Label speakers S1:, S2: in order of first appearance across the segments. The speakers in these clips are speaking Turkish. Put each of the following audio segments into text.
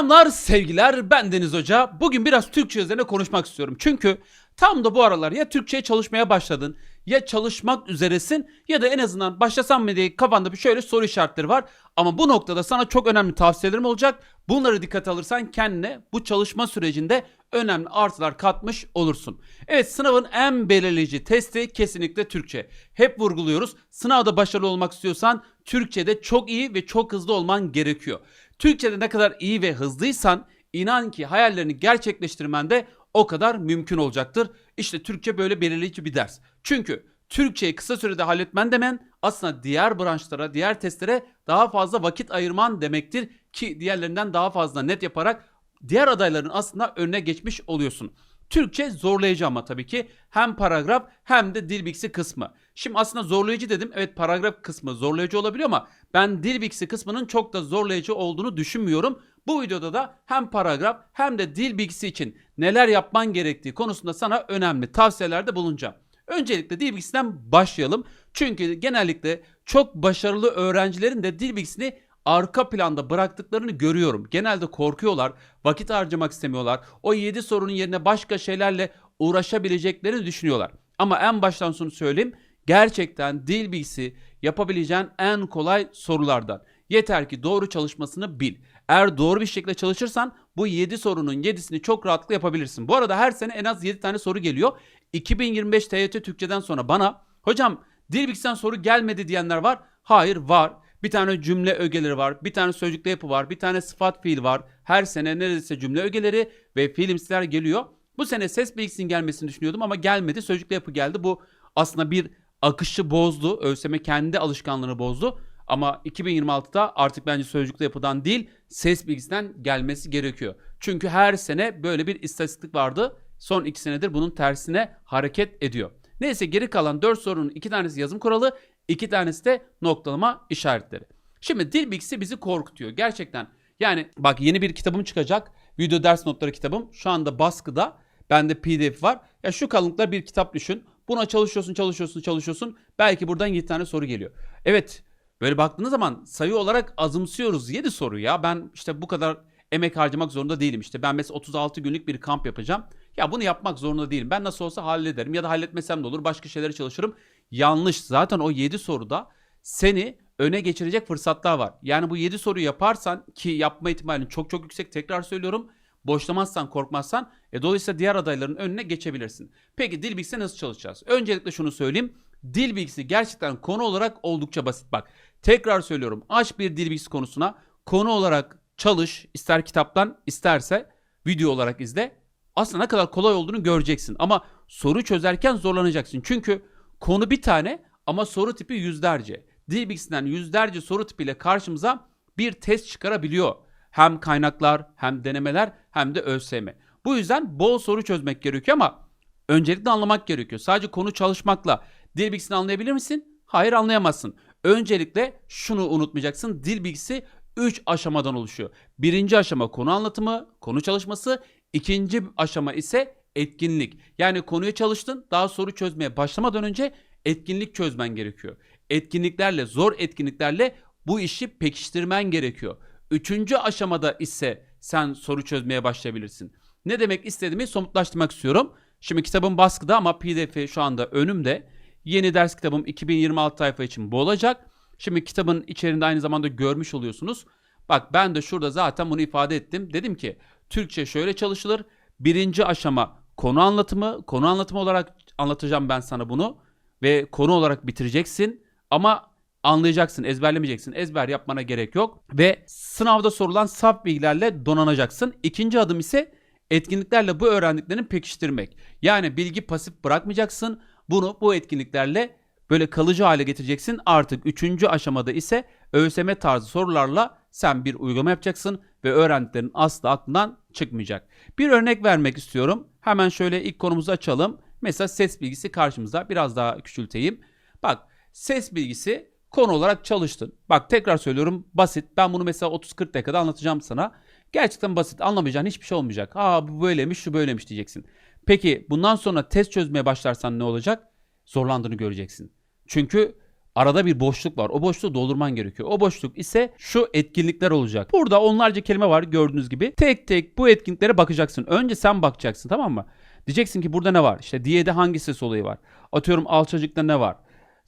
S1: Selamlar, sevgiler. Ben Deniz Hoca. Bugün biraz Türkçe üzerine konuşmak istiyorum. Çünkü tam da bu aralar ya Türkçe'ye çalışmaya başladın, ya çalışmak üzeresin ya da en azından başlasam mı diye kafanda bir şöyle soru işaretleri var. Ama bu noktada sana çok önemli tavsiyelerim olacak. Bunları dikkate alırsan kendine bu çalışma sürecinde önemli artılar katmış olursun. Evet sınavın en belirleyici testi kesinlikle Türkçe. Hep vurguluyoruz. Sınavda başarılı olmak istiyorsan Türkçe'de çok iyi ve çok hızlı olman gerekiyor. Türkçe'de ne kadar iyi ve hızlıysan inan ki hayallerini gerçekleştirmen de o kadar mümkün olacaktır. İşte Türkçe böyle belirleyici bir ders. Çünkü Türkçeyi kısa sürede halletmen demen aslında diğer branşlara, diğer testlere daha fazla vakit ayırman demektir ki diğerlerinden daha fazla net yaparak diğer adayların aslında önüne geçmiş oluyorsun. Türkçe zorlayıcı ama tabii ki hem paragraf hem de dil bilgisi kısmı. Şimdi aslında zorlayıcı dedim. Evet paragraf kısmı zorlayıcı olabiliyor ama ben dil bilgisi kısmının çok da zorlayıcı olduğunu düşünmüyorum. Bu videoda da hem paragraf hem de dil bilgisi için neler yapman gerektiği konusunda sana önemli tavsiyelerde bulunacağım. Öncelikle dil bilgisinden başlayalım. Çünkü genellikle çok başarılı öğrencilerin de dil bilgisini arka planda bıraktıklarını görüyorum. Genelde korkuyorlar, vakit harcamak istemiyorlar. O 7 sorunun yerine başka şeylerle uğraşabileceklerini düşünüyorlar. Ama en baştan sonu söyleyeyim. Gerçekten dil bilgisi yapabileceğin en kolay sorulardan. Yeter ki doğru çalışmasını bil. Eğer doğru bir şekilde çalışırsan bu 7 sorunun 7'sini çok rahatlıkla yapabilirsin. Bu arada her sene en az 7 tane soru geliyor. 2025 TYT Türkçeden sonra bana hocam dil bilgisinden soru gelmedi diyenler var. Hayır var. Bir tane cümle ögeleri var. Bir tane sözcükle yapı var. Bir tane sıfat fiil var. Her sene neredeyse cümle ögeleri ve fiilimsiler geliyor. Bu sene ses bilgisinin gelmesini düşünüyordum ama gelmedi. Sözcükle yapı geldi. Bu aslında bir akışı bozdu. ÖSYM kendi alışkanlığını bozdu. Ama 2026'da artık bence sözcükle yapıdan değil ses bilgisinden gelmesi gerekiyor. Çünkü her sene böyle bir istatistik vardı. Son 2 senedir bunun tersine hareket ediyor. Neyse geri kalan 4 sorunun 2 tanesi yazım kuralı, 2 tanesi de noktalama işaretleri. Şimdi dil bilgisi bizi korkutuyor gerçekten. Yani bak yeni bir kitabım çıkacak. Video ders notları kitabım. Şu anda baskıda. Bende pdf var. Ya şu kalınlıkta bir kitap düşün. Buna çalışıyorsun, çalışıyorsun, çalışıyorsun. Belki buradan 7 tane soru geliyor. Evet Böyle baktığınız zaman sayı olarak azımsıyoruz 7 soru ya. Ben işte bu kadar emek harcamak zorunda değilim. İşte ben mesela 36 günlük bir kamp yapacağım. Ya bunu yapmak zorunda değilim. Ben nasıl olsa hallederim ya da halletmesem de olur. Başka şeylere çalışırım. Yanlış. Zaten o 7 soruda seni öne geçirecek fırsatlar var. Yani bu 7 soruyu yaparsan ki yapma ihtimalin çok çok yüksek tekrar söylüyorum. Boşlamazsan korkmazsan e, dolayısıyla diğer adayların önüne geçebilirsin. Peki dil bilgisi nasıl çalışacağız? Öncelikle şunu söyleyeyim. Dil bilgisi gerçekten konu olarak oldukça basit. Bak tekrar söylüyorum. Aç bir dil bilgisi konusuna konu olarak çalış. ister kitaptan isterse video olarak izle. Aslında ne kadar kolay olduğunu göreceksin. Ama soru çözerken zorlanacaksın. Çünkü konu bir tane ama soru tipi yüzlerce. Dil bilgisinden yüzlerce soru tipiyle karşımıza bir test çıkarabiliyor. Hem kaynaklar hem denemeler hem de ÖSYM. Bu yüzden bol soru çözmek gerekiyor ama öncelikle anlamak gerekiyor. Sadece konu çalışmakla dil bilgisini anlayabilir misin? Hayır anlayamazsın. Öncelikle şunu unutmayacaksın. Dil bilgisi 3 aşamadan oluşuyor. Birinci aşama konu anlatımı, konu çalışması. İkinci aşama ise etkinlik. Yani konuyu çalıştın, daha soru çözmeye başlamadan önce etkinlik çözmen gerekiyor. Etkinliklerle, zor etkinliklerle bu işi pekiştirmen gerekiyor. Üçüncü aşamada ise sen soru çözmeye başlayabilirsin. Ne demek istediğimi somutlaştırmak istiyorum. Şimdi kitabın baskıda ama pdf'i şu anda önümde. Yeni ders kitabım 2026 sayfa için bu olacak. Şimdi kitabın içerisinde aynı zamanda görmüş oluyorsunuz. Bak ben de şurada zaten bunu ifade ettim. Dedim ki Türkçe şöyle çalışılır. Birinci aşama konu anlatımı. Konu anlatımı olarak anlatacağım ben sana bunu. Ve konu olarak bitireceksin. Ama anlayacaksın, ezberlemeyeceksin. Ezber yapmana gerek yok. Ve sınavda sorulan saf bilgilerle donanacaksın. İkinci adım ise etkinliklerle bu öğrendiklerini pekiştirmek. Yani bilgi pasif bırakmayacaksın. Bunu bu etkinliklerle böyle kalıcı hale getireceksin. Artık üçüncü aşamada ise ÖSYM tarzı sorularla sen bir uygulama yapacaksın ve öğrendiklerin asla aklından çıkmayacak. Bir örnek vermek istiyorum. Hemen şöyle ilk konumuzu açalım. Mesela ses bilgisi karşımızda. Biraz daha küçülteyim. Bak ses bilgisi konu olarak çalıştın. Bak tekrar söylüyorum basit. Ben bunu mesela 30-40 dakikada anlatacağım sana. Gerçekten basit. Anlamayacağın hiçbir şey olmayacak. Aa bu böylemiş şu böylemiş diyeceksin. Peki bundan sonra test çözmeye başlarsan ne olacak? Zorlandığını göreceksin. Çünkü arada bir boşluk var. O boşluğu doldurman gerekiyor. O boşluk ise şu etkinlikler olacak. Burada onlarca kelime var gördüğünüz gibi. Tek tek bu etkinliklere bakacaksın. Önce sen bakacaksın tamam mı? Diyeceksin ki burada ne var? İşte diyede hangi ses olayı var? Atıyorum alçacıkta ne var?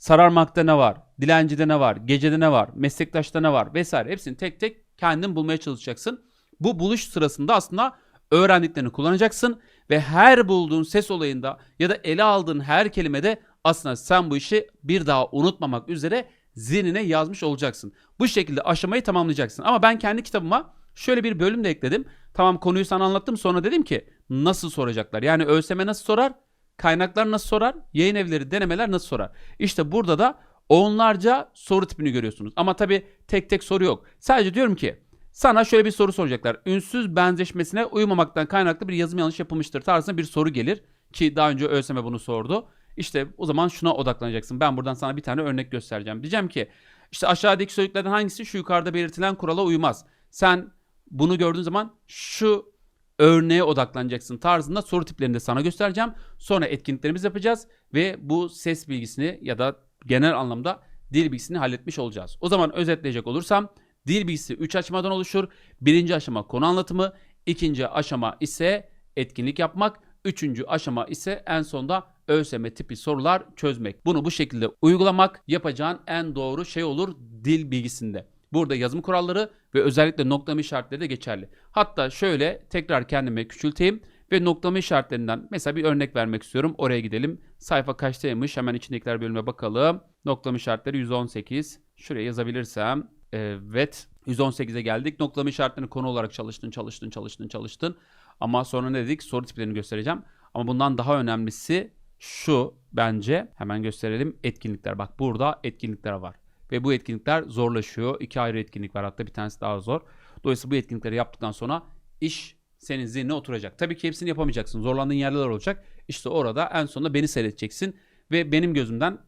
S1: Sararmakta ne var? Dilencide ne var? Gecede ne var? Meslektaşta ne var? Vesaire. Hepsini tek tek kendin bulmaya çalışacaksın. Bu buluş sırasında aslında öğrendiklerini kullanacaksın ve her bulduğun ses olayında ya da ele aldığın her kelimede aslında sen bu işi bir daha unutmamak üzere zihnine yazmış olacaksın. Bu şekilde aşamayı tamamlayacaksın. Ama ben kendi kitabıma şöyle bir bölüm de ekledim. Tamam konuyu sana anlattım sonra dedim ki nasıl soracaklar? Yani ÖSYM nasıl sorar? Kaynaklar nasıl sorar? Yayın evleri denemeler nasıl sorar? İşte burada da onlarca soru tipini görüyorsunuz. Ama tabii tek tek soru yok. Sadece diyorum ki sana şöyle bir soru soracaklar. Ünsüz benzeşmesine uymamaktan kaynaklı bir yazım yanlış yapılmıştır tarzında bir soru gelir. Ki daha önce ÖSYM bunu sordu. İşte o zaman şuna odaklanacaksın. Ben buradan sana bir tane örnek göstereceğim. Diyeceğim ki işte aşağıdaki söylediklerden hangisi şu yukarıda belirtilen kurala uymaz? Sen bunu gördüğün zaman şu örneğe odaklanacaksın tarzında soru tiplerini de sana göstereceğim. Sonra etkinliklerimizi yapacağız ve bu ses bilgisini ya da genel anlamda dil bilgisini halletmiş olacağız. O zaman özetleyecek olursam dil bilgisi 3 aşamadan oluşur. Birinci aşama konu anlatımı, ikinci aşama ise etkinlik yapmak, üçüncü aşama ise en sonda ÖSYM tipi sorular çözmek. Bunu bu şekilde uygulamak yapacağın en doğru şey olur dil bilgisinde. Burada yazım kuralları ve özellikle noktalama işaretleri de geçerli. Hatta şöyle tekrar kendime küçülteyim ve noktalama işaretlerinden mesela bir örnek vermek istiyorum. Oraya gidelim. Sayfa kaçtaymış? Hemen içindekiler bölüme bakalım. Noktalama işaretleri 118. Şuraya yazabilirsem. Evet. 118'e geldik. Noktalama işaretlerini konu olarak çalıştın, çalıştın, çalıştın, çalıştın. Ama sonra ne dedik? Soru tiplerini göstereceğim. Ama bundan daha önemlisi şu bence. Hemen gösterelim. Etkinlikler. Bak burada etkinlikler var. Ve bu etkinlikler zorlaşıyor. İki ayrı etkinlik var hatta bir tanesi daha zor. Dolayısıyla bu etkinlikleri yaptıktan sonra iş senin zihnine oturacak. Tabii ki hepsini yapamayacaksın. Zorlandığın yerler olacak. İşte orada en sonunda beni seyredeceksin. Ve benim gözümden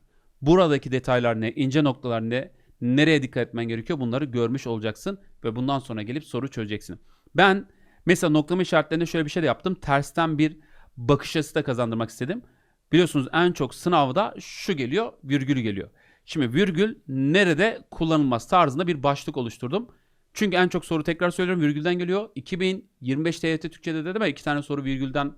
S1: buradaki detaylar ne, ince noktalar ne, nereye dikkat etmen gerekiyor bunları görmüş olacaksın. Ve bundan sonra gelip soru çözeceksin. Ben mesela noktalama işaretlerinde şöyle bir şey de yaptım. Tersten bir bakış açısı da kazandırmak istedim. Biliyorsunuz en çok sınavda şu geliyor, virgül geliyor. Şimdi virgül nerede kullanılmaz tarzında bir başlık oluşturdum. Çünkü en çok soru tekrar söylüyorum virgülden geliyor. 2025 TYT Türkçe'de dedim ya iki tane soru virgülden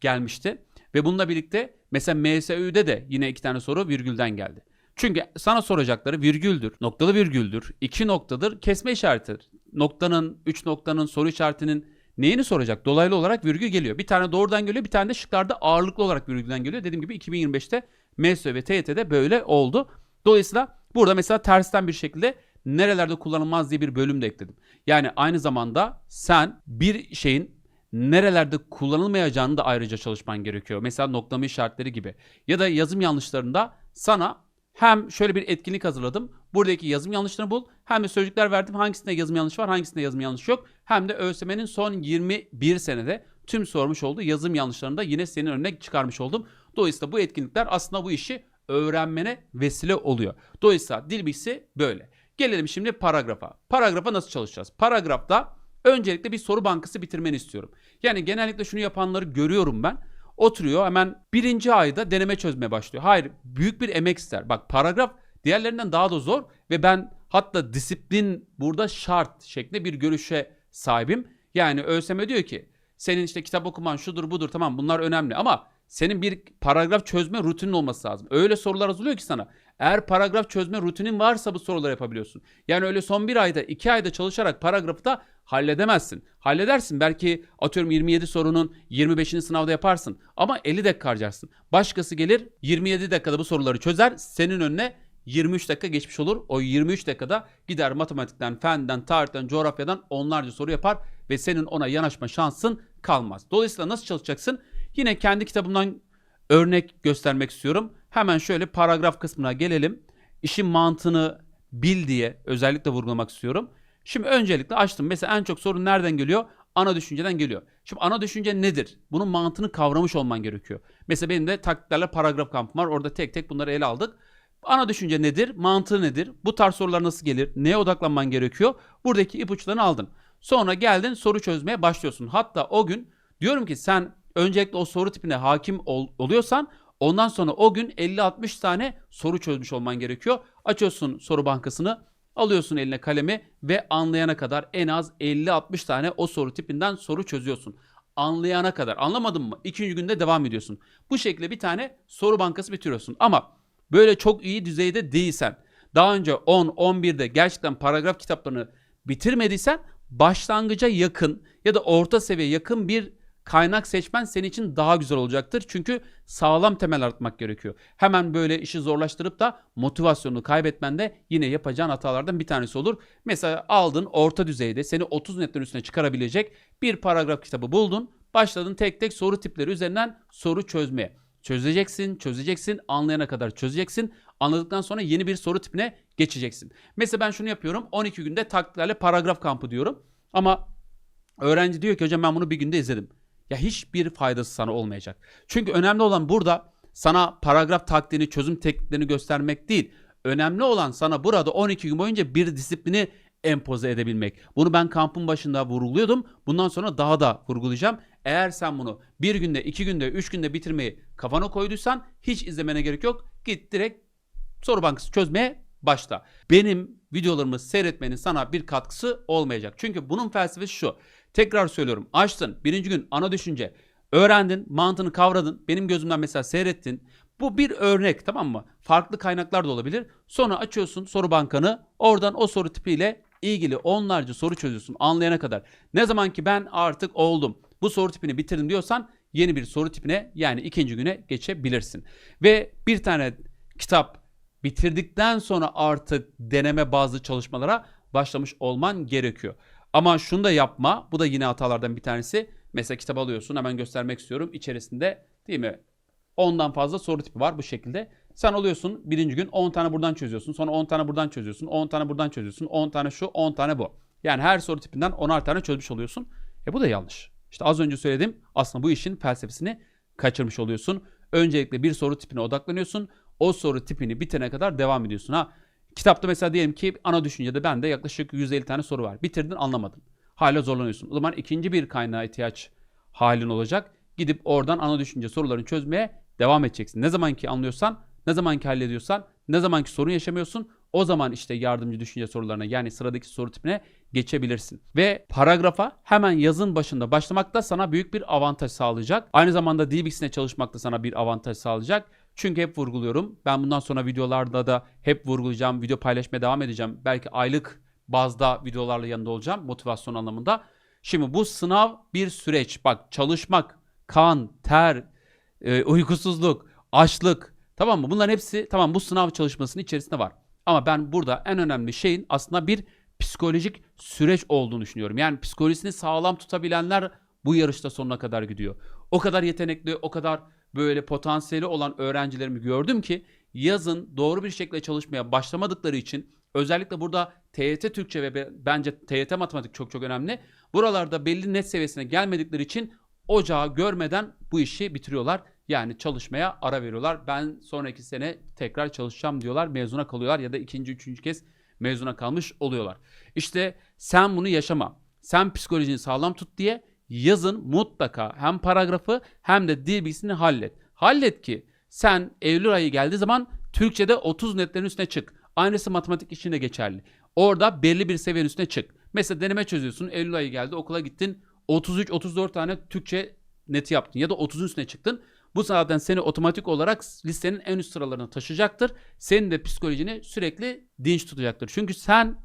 S1: gelmişti. Ve bununla birlikte mesela MSÜ'de de yine iki tane soru virgülden geldi. Çünkü sana soracakları virgüldür, noktalı virgüldür, iki noktadır, kesme işaretidir. Noktanın, üç noktanın, soru işaretinin neyini soracak? Dolaylı olarak virgül geliyor. Bir tane doğrudan geliyor, bir tane de şıklarda ağırlıklı olarak virgülden geliyor. Dediğim gibi 2025'te MSÜ ve TYT'de böyle oldu. Dolayısıyla burada mesela tersten bir şekilde nerelerde kullanılmaz diye bir bölüm de ekledim. Yani aynı zamanda sen bir şeyin nerelerde kullanılmayacağını da ayrıca çalışman gerekiyor. Mesela noktalama işaretleri gibi. Ya da yazım yanlışlarında sana hem şöyle bir etkinlik hazırladım. Buradaki yazım yanlışlarını bul. Hem de sözcükler verdim. Hangisinde yazım yanlış var, hangisinde yazım yanlış yok. Hem de ÖSYM'nin son 21 senede tüm sormuş olduğu yazım yanlışlarını da yine senin önüne çıkarmış oldum. Dolayısıyla bu etkinlikler aslında bu işi öğrenmene vesile oluyor. Dolayısıyla dil bilgisi böyle. Gelelim şimdi paragrafa. Paragrafa nasıl çalışacağız? Paragrafta öncelikle bir soru bankası bitirmeni istiyorum. Yani genellikle şunu yapanları görüyorum ben. Oturuyor hemen birinci ayda deneme çözmeye başlıyor. Hayır büyük bir emek ister. Bak paragraf diğerlerinden daha da zor ve ben hatta disiplin burada şart şeklinde bir görüşe sahibim. Yani ÖSYM diyor ki senin işte kitap okuman şudur budur tamam bunlar önemli ama senin bir paragraf çözme rutinin olması lazım. Öyle sorular hazırlıyor ki sana. Eğer paragraf çözme rutinin varsa bu soruları yapabiliyorsun. Yani öyle son bir ayda iki ayda çalışarak paragrafı da halledemezsin. Halledersin belki atıyorum 27 sorunun 25'ini sınavda yaparsın. Ama 50 dakika harcarsın. Başkası gelir 27 dakikada bu soruları çözer. Senin önüne 23 dakika geçmiş olur. O 23 dakikada gider matematikten, fenden, tarihten, coğrafyadan onlarca soru yapar ve senin ona yanaşma şansın kalmaz. Dolayısıyla nasıl çalışacaksın? Yine kendi kitabımdan örnek göstermek istiyorum. Hemen şöyle paragraf kısmına gelelim. İşin mantığını bil diye özellikle vurgulamak istiyorum. Şimdi öncelikle açtım. Mesela en çok sorun nereden geliyor? Ana düşünceden geliyor. Şimdi ana düşünce nedir? Bunun mantığını kavramış olman gerekiyor. Mesela benim de taktiklerle paragraf kampım var. Orada tek tek bunları ele aldık. Ana düşünce nedir? Mantığı nedir? Bu tarz sorular nasıl gelir? Neye odaklanman gerekiyor? Buradaki ipuçlarını aldın. Sonra geldin soru çözmeye başlıyorsun. Hatta o gün diyorum ki sen öncelikle o soru tipine hakim ol, oluyorsan Ondan sonra o gün 50-60 tane soru çözmüş olman gerekiyor. Açıyorsun soru bankasını, alıyorsun eline kalemi ve anlayana kadar en az 50-60 tane o soru tipinden soru çözüyorsun. Anlayana kadar. Anlamadın mı? İkinci günde devam ediyorsun. Bu şekilde bir tane soru bankası bitiriyorsun. Ama böyle çok iyi düzeyde değilsen, daha önce 10-11'de gerçekten paragraf kitaplarını bitirmediysen başlangıca yakın ya da orta seviye yakın bir kaynak seçmen senin için daha güzel olacaktır. Çünkü sağlam temel atmak gerekiyor. Hemen böyle işi zorlaştırıp da motivasyonunu kaybetmen de yine yapacağın hatalardan bir tanesi olur. Mesela aldın orta düzeyde seni 30 netten üstüne çıkarabilecek bir paragraf kitabı buldun. Başladın tek tek soru tipleri üzerinden soru çözmeye. Çözeceksin, çözeceksin, anlayana kadar çözeceksin. Anladıktan sonra yeni bir soru tipine geçeceksin. Mesela ben şunu yapıyorum. 12 günde taktiklerle paragraf kampı diyorum. Ama öğrenci diyor ki hocam ben bunu bir günde izledim. Ya hiçbir faydası sana olmayacak. Çünkü önemli olan burada sana paragraf taktiğini, çözüm tekniklerini göstermek değil. Önemli olan sana burada 12 gün boyunca bir disiplini empoze edebilmek. Bunu ben kampın başında vurguluyordum. Bundan sonra daha da vurgulayacağım. Eğer sen bunu bir günde, iki günde, üç günde bitirmeyi kafana koyduysan hiç izlemene gerek yok. Git direkt soru bankası çözmeye başla. Benim videolarımı seyretmenin sana bir katkısı olmayacak. Çünkü bunun felsefesi şu. Tekrar söylüyorum. Açtın. Birinci gün ana düşünce. Öğrendin. Mantığını kavradın. Benim gözümden mesela seyrettin. Bu bir örnek tamam mı? Farklı kaynaklar da olabilir. Sonra açıyorsun soru bankanı. Oradan o soru tipiyle ilgili onlarca soru çözüyorsun anlayana kadar. Ne zaman ki ben artık oldum. Bu soru tipini bitirdim diyorsan yeni bir soru tipine yani ikinci güne geçebilirsin. Ve bir tane kitap bitirdikten sonra artık deneme bazı çalışmalara başlamış olman gerekiyor. Ama şunu da yapma. Bu da yine hatalardan bir tanesi. Mesela kitap alıyorsun hemen göstermek istiyorum. İçerisinde değil mi? Ondan fazla soru tipi var bu şekilde. Sen alıyorsun birinci gün 10 tane buradan çözüyorsun. Sonra 10 tane buradan çözüyorsun. 10 tane buradan çözüyorsun. 10 tane şu 10 tane bu. Yani her soru tipinden 10'ar tane çözmüş oluyorsun. E bu da yanlış. İşte az önce söyledim aslında bu işin felsefesini kaçırmış oluyorsun. Öncelikle bir soru tipine odaklanıyorsun. O soru tipini bitene kadar devam ediyorsun. Ha kitapta mesela diyelim ki ana düşüncede bende yaklaşık 150 tane soru var. Bitirdin anlamadın. Hala zorlanıyorsun. O zaman ikinci bir kaynağa ihtiyaç halin olacak. Gidip oradan ana düşünce sorularını çözmeye devam edeceksin. Ne zaman ki anlıyorsan, ne zaman ki hallediyorsan, ne zaman ki sorun yaşamıyorsun o zaman işte yardımcı düşünce sorularına yani sıradaki soru tipine geçebilirsin. Ve paragrafa hemen yazın başında başlamak da sana büyük bir avantaj sağlayacak. Aynı zamanda DBX'ine çalışmak da sana bir avantaj sağlayacak. Çünkü hep vurguluyorum. Ben bundan sonra videolarda da hep vurgulayacağım. Video paylaşmaya devam edeceğim. Belki aylık bazda videolarla yanında olacağım motivasyon anlamında. Şimdi bu sınav bir süreç. Bak çalışmak, kan, ter, e, uykusuzluk, açlık tamam mı? Bunların hepsi tamam bu sınav çalışmasının içerisinde var. Ama ben burada en önemli şeyin aslında bir psikolojik süreç olduğunu düşünüyorum. Yani psikolojisini sağlam tutabilenler bu yarışta sonuna kadar gidiyor. O kadar yetenekli, o kadar böyle potansiyeli olan öğrencilerimi gördüm ki yazın doğru bir şekilde çalışmaya başlamadıkları için özellikle burada TYT Türkçe ve bence TYT Matematik çok çok önemli. Buralarda belli net seviyesine gelmedikleri için ocağı görmeden bu işi bitiriyorlar. Yani çalışmaya ara veriyorlar. Ben sonraki sene tekrar çalışacağım diyorlar. Mezuna kalıyorlar ya da ikinci, üçüncü kez mezuna kalmış oluyorlar. İşte sen bunu yaşama. Sen psikolojini sağlam tut diye yazın mutlaka hem paragrafı hem de dil bilgisini hallet. Hallet ki sen Eylül ayı geldiği zaman Türkçe'de 30 netlerin üstüne çık. Aynısı matematik için de geçerli. Orada belli bir seviyenin üstüne çık. Mesela deneme çözüyorsun. Eylül ayı geldi okula gittin. 33-34 tane Türkçe neti yaptın ya da 30'un üstüne çıktın. Bu zaten seni otomatik olarak listenin en üst sıralarına taşıyacaktır. Senin de psikolojini sürekli dinç tutacaktır. Çünkü sen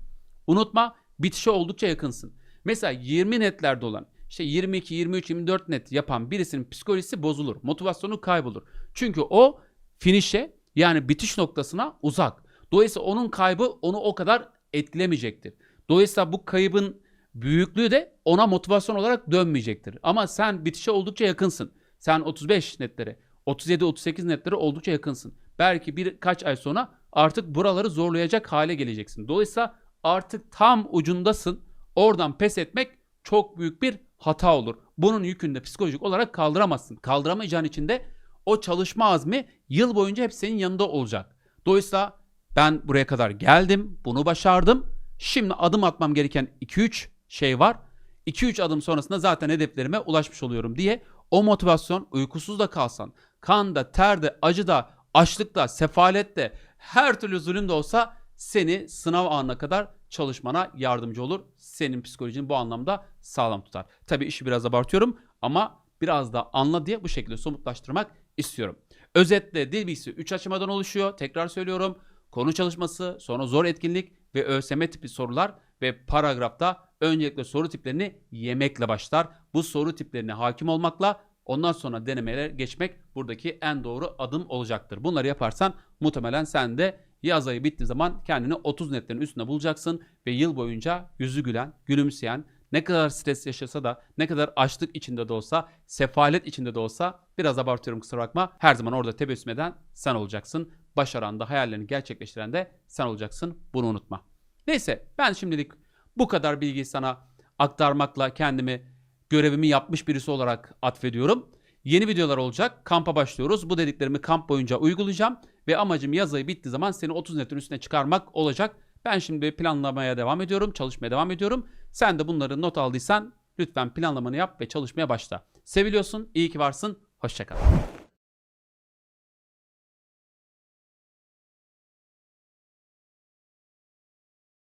S1: unutma bitişe oldukça yakınsın. Mesela 20 netlerde olan işte 22, 23, 24 net yapan birisinin psikolojisi bozulur. Motivasyonu kaybolur. Çünkü o finişe yani bitiş noktasına uzak. Dolayısıyla onun kaybı onu o kadar etkilemeyecektir. Dolayısıyla bu kaybın büyüklüğü de ona motivasyon olarak dönmeyecektir. Ama sen bitişe oldukça yakınsın. Sen 35 netlere, 37-38 netlere oldukça yakınsın. Belki birkaç ay sonra artık buraları zorlayacak hale geleceksin. Dolayısıyla artık tam ucundasın. Oradan pes etmek çok büyük bir hata olur. Bunun yükünü de psikolojik olarak kaldıramazsın. Kaldıramayacağın için de o çalışma azmi yıl boyunca hep senin yanında olacak. Dolayısıyla ben buraya kadar geldim, bunu başardım. Şimdi adım atmam gereken 2-3 şey var. 2-3 adım sonrasında zaten hedeflerime ulaşmış oluyorum diye O motivasyon uykusuz da kalsan, kanda, terde, acıda, açlıkta, sefalette, her türlü zulüm de olsa seni sınav anına kadar çalışmana yardımcı olur. Senin psikolojini bu anlamda sağlam tutar. Tabii işi biraz abartıyorum ama biraz da anla diye bu şekilde somutlaştırmak istiyorum. Özetle dil bilgisi 3 aşamadan oluşuyor. Tekrar söylüyorum. Konu çalışması, sonra zor etkinlik ve ÖSYM tipi sorular ve paragrafta öncelikle soru tiplerini yemekle başlar. Bu soru tiplerine hakim olmakla ondan sonra denemelere geçmek buradaki en doğru adım olacaktır. Bunları yaparsan muhtemelen sen de yaz ayı bittiği zaman kendini 30 netlerin üstünde bulacaksın ve yıl boyunca yüzü gülen, gülümseyen, ne kadar stres yaşasa da, ne kadar açlık içinde de olsa, sefalet içinde de olsa, biraz abartıyorum kusura bakma, her zaman orada tebessüm eden sen olacaksın. Başaran da, hayallerini gerçekleştiren de sen olacaksın. Bunu unutma. Neyse ben şimdilik bu kadar bilgiyi sana aktarmakla kendimi görevimi yapmış birisi olarak atfediyorum. Yeni videolar olacak. Kampa başlıyoruz. Bu dediklerimi kamp boyunca uygulayacağım. Ve amacım yaz ayı bittiği zaman seni 30 netin üstüne çıkarmak olacak. Ben şimdi planlamaya devam ediyorum. Çalışmaya devam ediyorum. Sen de bunları not aldıysan lütfen planlamanı yap ve çalışmaya başla. Seviliyorsun. iyi ki varsın. Hoşçakal.